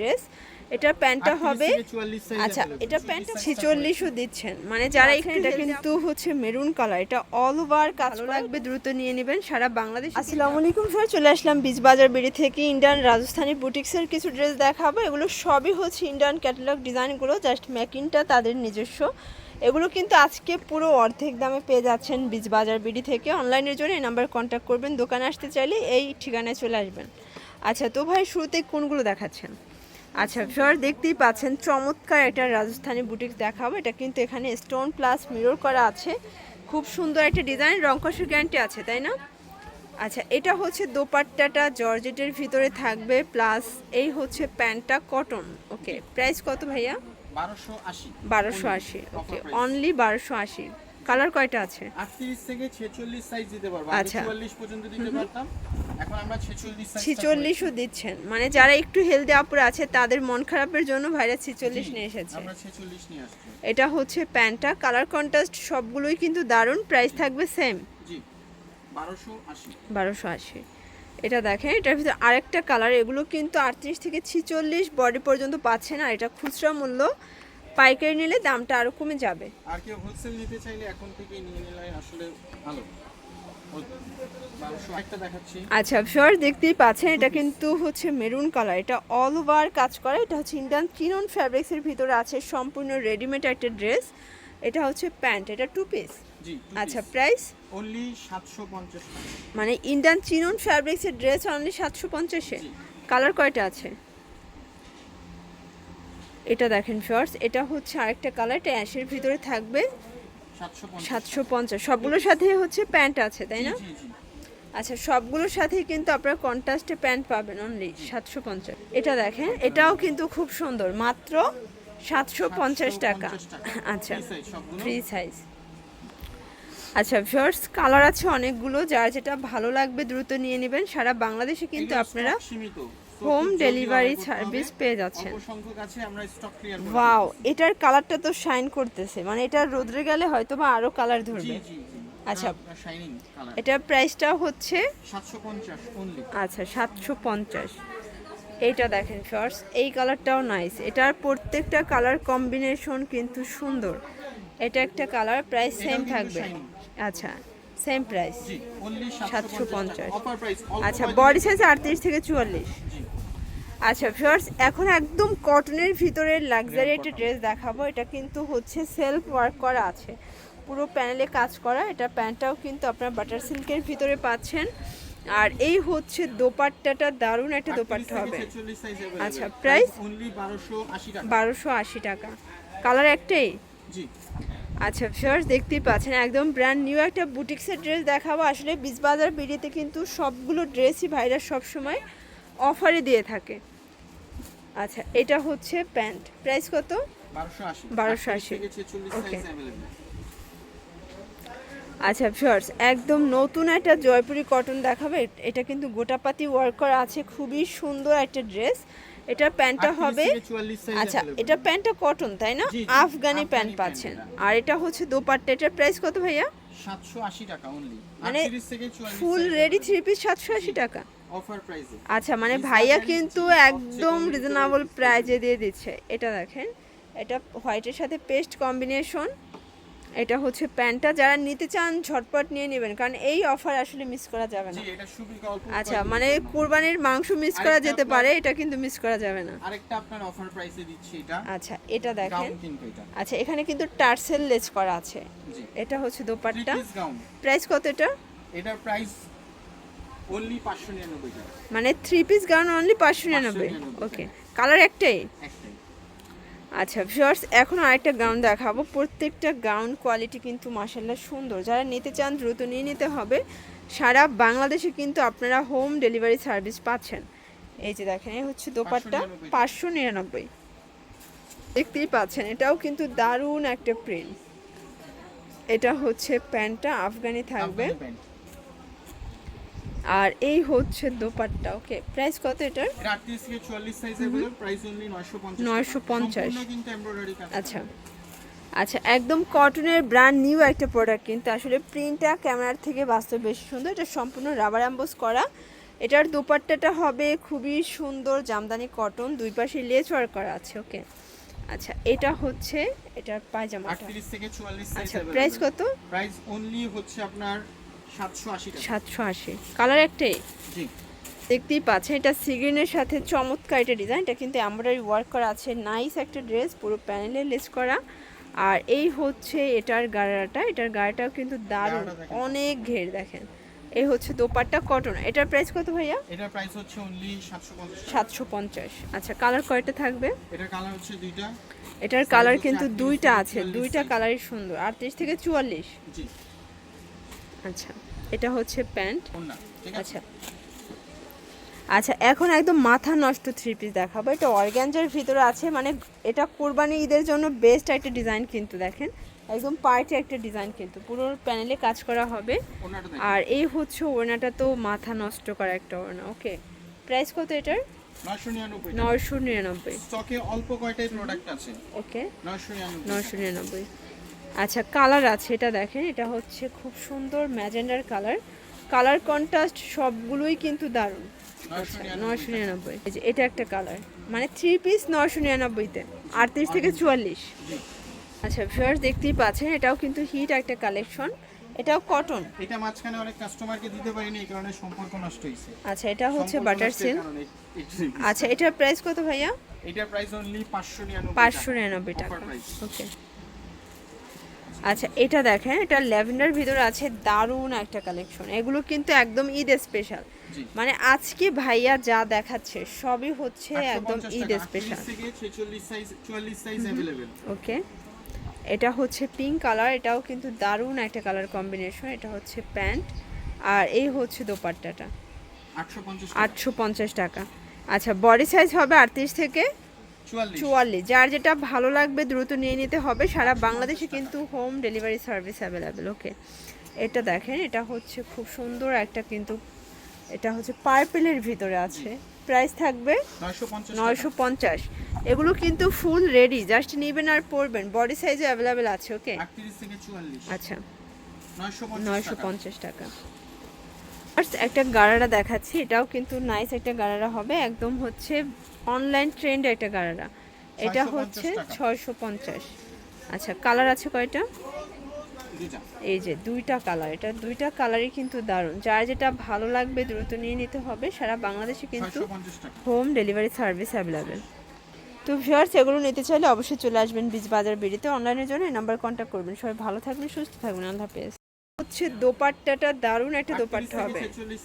Dress. এটার প্যান্টটা হবে আচ্ছা এটা প্যান্টটা ছেচল্লিশও দিচ্ছেন। মানে যারা এখানে এটা কিন্তু হচ্ছে মেরুন কালার এটা অল ওভার কাজ লাগবে? দ্রুত নিয়ে নেবেন সারা বাংলাদেশ। আসসালামু আলাইকুম স্যার চলে আসলাম বীজ বাজার বেড়ি থেকে ইন্ডিয়ান রাজস্থানী বুটিক্সের কিছু ড্রেস দেখাবো। এগুলো সবই হচ্ছে ইন্ডিয়ান ক্যাটালগ ডিজাইনগুলো জাস্ট মেকিংটা তাদের নিজস্ব। এগুলো কিন্তু আজকে পুরো অর্ধেক দামে পেয়ে যাচ্ছেন বীজ বাজার বিডি থেকে। অনলাইনের জন্য এই নাম্বার কন্ট্যাক্ট করবেন। দোকানে আসতে চাইলে এই ঠিকানায় চলে আসবেন। আচ্ছা তো ভাই শুরুতে কোনগুলো দেখাচ্ছেন? আচ্ছা স্যার দেখতেই পাচ্ছেন চমৎকার একটা রাজস্থানী বুটিক দেখাবো। এটা কিন্তু এখানে স্টোন প্লাস মিরর করা আছে। খুব সুন্দর একটা ডিজাইন রংকশের গ্যারান্টি আছে তাই না? আচ্ছা এটা হচ্ছে দোপাট্টাটা জর্জেটের ভিতরে থাকবে প্লাস এই হচ্ছে প্যান্টটা কটন। ওকে প্রাইস কত ভাইয়া? বারোশো আশি। বারোশো আশি ওকে অনলি বারোশো আশি। কালার কয়টা আছে? আটত্রিশ থেকে ছেচল্লিশ সাইজ দিতে পারব। আচ্ছা। পর্যন্ত দিতে পারতাম। ছিচল্লিশও দিচ্ছেন। মানে যারা একটু হেলদি আপুরা আছে তাদের মন খারাপের জন্য ভাইরা ছিচল্লিশ নিয়ে এসেছে। এটা হচ্ছে প্যান্টটা। কালার কন্ট্রাস্ট সবগুলোই কিন্তু দারুণ। প্রাইস থাকবে সেম বারোশো আশি। এটা দেখেন এটার ভিতরে আরেকটা কালার এগুলো কিন্তু আটত্রিশ থেকে ছিচল্লিশ বডি পর্যন্ত পাচ্ছেন আর এটা খুচরা মূল্য। পাইকারি নিলে দামটা আরও কমে যাবে। আর কেউ হোলসেল নিতে চাইলে এখন থেকে নিয়ে নিলে আসলে ভালো। আচ্ছা ফিওর দেখতেই পাচ্ছেন এটা কিন্তু হচ্ছে মেরুন কালার এটা অল ওভার কাজ করা এটা হচ্ছে ইন্ডিয়ান চিনন ফ্যাব্রিক্সের ভিতরে আছে সম্পূর্ণ রেডিমেড একটা ড্রেস এটা হচ্ছে প্যান্ট এটা টু পিস আচ্ছা প্রাইস অনলি সাতশো পঞ্চাশ মানে ইন্ডিয়ান চিনন ফ্যাব্রিক্সের ড্রেস অনলি সাতশো পঞ্চাশে? কালার কয়টা আছে? এটা দেখেন শর্টস এটা হচ্ছে আরেকটা কালার এটা অ্যাশের ভিতরে থাকবে। সাতশো পঞ্চাশ। সবগুলোর সাথে হচ্ছে প্যান্ট আছে তাই না? আচ্ছা সবগুলোর সাথেই কিন্তু আপনারা কন্ট্রাস্টে প্যান্ট পাবেন অনলি সাতশো পঞ্চাশ। এটা দেখেন এটাও কিন্তু খুব সুন্দর মাত্র সাতশো পঞ্চাশ টাকা 750 টাকা। আচ্ছা? ফ্রি সাইজ আচ্ছা ভিউয়ার্স কালার আছে অনেকগুলো যার যেটা ভালো লাগবে দ্রুত নিয়ে নেবেন। সারা বাংলাদেশে কিন্তু আপনারা হোম ডেলিভারি সার্ভিস। পেয়ে যাচ্ছেন। ওয়াও এটার কালারটা তো শাইন করতেছে। মানে এটা রোদ্রে গেলে হয়তো বা আরও কালার ধরবে। আচ্ছা। এটার প্রাইসটাও হচ্ছে আচ্ছা সাতশো পঞ্চাশ। এইটা দেখেন ফার্স এই কালারটাও নাইস এটার প্রত্যেকটা কালার কম্বিনেশন কিন্তু সুন্দর। এটা একটা কালার প্রাইস সেম থাকবে। আচ্ছা সেম প্রাইস সাতশো অনলি 750 750 অফার প্রাইস আচ্ছা বডি সাইজ আটত্রিশ থেকে চুয়াল্লিশ। আচ্ছা ফার্স এখন একদম কটনের ভিতরে লাক্সারি একটা ড্রেস দেখাবো। এটা কিন্তু হচ্ছে সেলফ ওয়ার্ক করা আছে। পুরো প্যানেলে কাজ করা। এটা প্যান্টটাও কিন্তু আপনার বাটার সিল্কের ভিতরে পাচ্ছেন। আর এই হচ্ছে দোপাট্টাটা দারুণ একটা দোপাট্টা হবে। আচ্ছা, price? অনলি 1280 টাকা। বারোশো আশি টাকা। কালার একটাই? আচ্ছা ফিয়ার্স দেখতেই পাচ্ছেন একদম ব্র্যান্ড নিউ একটা বুটিক্সের ড্রেস দেখাবো। আসলে বীজবাজার বিড়িতে কিন্তু সবগুলো ড্রেসই ভাইরা সবসময়। অফারে দিয়ে থাকে। আচ্ছা এটা হচ্ছে প্যান্ট। প্রাইস কত? বারোশো আশি। ওকে আচ্ছা ফিওর্স একদম নতুন একটা জয়পুরি কটন দেখাবে। এটা কিন্তু গোটাপাতি ওয়ার্ক করা আছে খুবই সুন্দর একটা ড্রেস এটা প্যান্টটা হবে আচ্ছা এটা প্যান্টটা কটন তাই না? আফগানি প্যান্ট পাচ্ছেন। আর এটা হচ্ছে দোপাট্টা। এটার প্রাইস কত ভাইয়া? 780 টাকা অনলি মানে ফুল রেডি থ্রি পিস 780 টাকা। অফার প্রাইসে আচ্ছা মানে ভাইয়া কিন্তু একদম রিজনেবল প্রাইজে দিয়ে দিচ্ছে। এটা দেখেন এটা হোয়াইটের সাথে পেস্ট কম্বিনেশন এটা হচ্ছে প্যান্টটা। যারা নিতে চান ঝটপট নিয়ে নেবেন কারণ এই অফার আসলে মিস করা যাবে না। আচ্ছা মানে। কুরবানির মাংস মিস করা যেতে পারে এটা কিন্তু মিস করা যাবে না। আরেকটা আপনার অফার প্রাইসে দিচ্ছি এটা। আচ্ছা এটা দেখেন। আচ্ছা এখানে কিন্তু টার্সেল লেস করা আছে। এটা হচ্ছে দোপাট্টা। প্রাইস কত এটা? এটার প্রাইস অনলি 599 টাকা। মানে থ্রি পিস গাউন অনলি পাঁচশো নিরানব্বই? 599 ওকে কালার একটাই? একটাই। আচ্ছা ভিউয়ার্স এখন আরেকটা গাউন দেখাবো। প্রত্যেকটা গাউন কোয়ালিটি কিন্তু মাসাল্লাহ সুন্দর। যারা নিতে চান দ্রুত নিয়ে নিতে হবে। সারা বাংলাদেশে কিন্তু আপনারা হোম ডেলিভারি সার্ভিস পাচ্ছেন। এই যে দেখেন এই হচ্ছে দোপাট্টা পাঁচশো নিরানব্বই দেখতেই পাচ্ছেন এটাও কিন্তু দারুণ একটা প্রিন্ট এটা হচ্ছে প্যান্টটা আফগানি থাকবে। আর এই হচ্ছে দোপাট্টা ওকে প্রাইস কত এটার এটা 38 থেকে 44 সাইজ अवेलेबल প্রাইস অনলি 950 950 সম্পূর্ণ কিন্তু এমব্রয়ডারি কাজ আচ্ছা আচ্ছা একদম কটনের ব্র্যান্ড নিউ একটা প্রোডাক্ট কিন্তু আসলে প্রিন্টটা ক্যামেরার থেকে বাস্তব বেশি সুন্দর এটা সম্পূর্ণ রাবার অ্যাম্বোস করা এটার দোপাট্টাটা হবে খুবই সুন্দর জামদানি কটন দুই পাশে লেস ওয়ার্ক করা আছে ওকে আচ্ছা এটা হচ্ছে এটার পায়জামাটা আটত্রিশ থেকে চুয়াল্লিশ সাইজ আচ্ছা প্রাইস কত প্রাইস অনলি হচ্ছে আপনার সাতশো আশি কালার একটাই? জি। দেখতেই পাচ্ছেন এটা সিগ্রিনের সাথে চমৎকার এটা ডিজাইন এটা কিন্তু এমব্রয়ডারি ওয়ার্ক করা আছে। নাইস একটা ড্রেস পুরো প্যানেলে লেস করা। আর এই হচ্ছে এটার গাড়াটা এটার গাড়াটাও কিন্তু দারুণ অনেক ঘের দেখেন। এই হচ্ছে দোপাট্টা কটন এটার প্রাইস কত ভাইয়া? এটার প্রাইস হচ্ছে অনলি সাতশো পঞ্চাশ টাকা। সাতশো পঞ্চাশ। আচ্ছা কালার কয়টা থাকবে? এটার কালার হচ্ছে দুইটা। এটার কালার কিন্তু দুইটা আছে দুইটা। কালারই সুন্দর। আটত্রিশ থেকে চুয়াল্লিশ? জি। আচ্ছা এটা হচ্ছে প্যান্ট। আচ্ছা। আচ্ছা এখন একদম মাথা নষ্ট থ্রি পিস দেখাবো। এটা অর্গ্যাঞ্জার ভিতরে আছে মানে এটা কোরবানি ঈদের জন্য বেস্ট একটা ডিজাইন কিন্তু দেখেন। একদম পার্টি একটা ডিজাইন কিন্তু। পুরো প্যানেলে কাজ করা হবে। আর এই হচ্ছে ওড়নাটা তো মাথা নষ্ট করা একটা ওড়না ওকে প্রাইস কত এটার? নয়শো নিরানব্বই। স্টকে অল্প কয়টাই প্রোডাক্ট আছে? ওকে নয়শো নিরানব্বই। আচ্ছা কালার আছে এটা দেখেন এটা হচ্ছে খুব সুন্দর ম্যাজেন্ডার কালার কালার কন্ট্রাস্ট সবগুলোই কিন্তু দারুণ। নয়শো আচ্ছা নিরানব্বই। এটা একটা কালার মানে থ্রি পিস নয়শো নিরানব্বইতে। আটত্রিশ থেকে চুয়াল্লিশ। আচ্ছা ভিউয়ার্স দেখতেই পাচ্ছেন এটাও কিন্তু হিট একটা কালেকশন এটাও কটন এটা মাঝখানে অনেক কাস্টমারকে দিতে পারিনি এই কারণে সম্পর্ক নষ্ট হয়েছে। আচ্ছা এটা হচ্ছে বাটার সিল্ক। আচ্ছা এটার প্রাইস কত ভাইয়া? এটার প্রাইস অনলি পাঁচশো নিরানব্বই পাঁচশো নিরানব্বই টাকা। ওকে আচ্ছা এটা দেখেন এটা ল্যাভেন্ডার ভিতরে আছে দারুণ একটা কালেকশন এগুলো কিন্তু একদম ঈদ স্পেশাল মানে আজকে ভাইয়া যা দেখাচ্ছে সবই হচ্ছে একদম ঈদ স্পেশাল ওকে। এটা হচ্ছে পিঙ্ক কালার এটাও কিন্তু দারুণ একটা কালার কম্বিনেশন এটা হচ্ছে প্যান্ট। আর এই হচ্ছে দোপাট্টাটা। আটশো পঞ্চাশ টাকা। আচ্ছা বডি সাইজ হবে আটত্রিশ থেকে চুয়াল্লিশ। যার যেটা ভালো লাগবে দ্রুত নিয়ে নিতে হবে। সারা বাংলাদেশে কিন্তু home delivery service available okay এটা দেখেন এটা হচ্ছে খুব সুন্দর একটা কিন্তু এটা হচ্ছে পার্পেলের ভিতরে আছে। প্রাইস থাকবে নয়শো পঞ্চাশ এগুলো কিন্তু ফুল রেডি জাস্ট নেবেন আর পরবেন। বডি সাইজে অ্যাভেলেবেল আছে ওকে 38 থেকে 44 আচ্ছা। নয়শো পঞ্চাশ টাকা। একটা গারারা দেখাচ্ছি এটাও কিন্তু নাইস একটা গারারা হবে একদম হচ্ছে অনলাইন ট্রেন্ড একটা গারারা। এটা হচ্ছে ছয়শো পঞ্চাশ। আচ্ছা কালার আছে কয়টা? এই যে দুইটা কালার এটা দুইটা কালারই কিন্তু দারুণ। যার যেটা ভালো লাগবে দ্রুত নিয়ে নিতে হবে সারা বাংলাদেশে কিন্তু হোম ডেলিভারি সার্ভিস অ্যাভেলেবেল তো ভিউয়ার্স এগুলো নিতে চাইলে অবশ্যই চলে আসবেন বীজ বাজার বেরিতে অনলাইনের জন্য এই নাম্বার কন্ট্যাক্ট করবেন। সবাই ভালো থাকবেন সুস্থ থাকবেন। আল্লাহ হাফেজ। হচ্ছে দোপাট্টাটা দারুণ একটা দোপাট্টা হবে। 46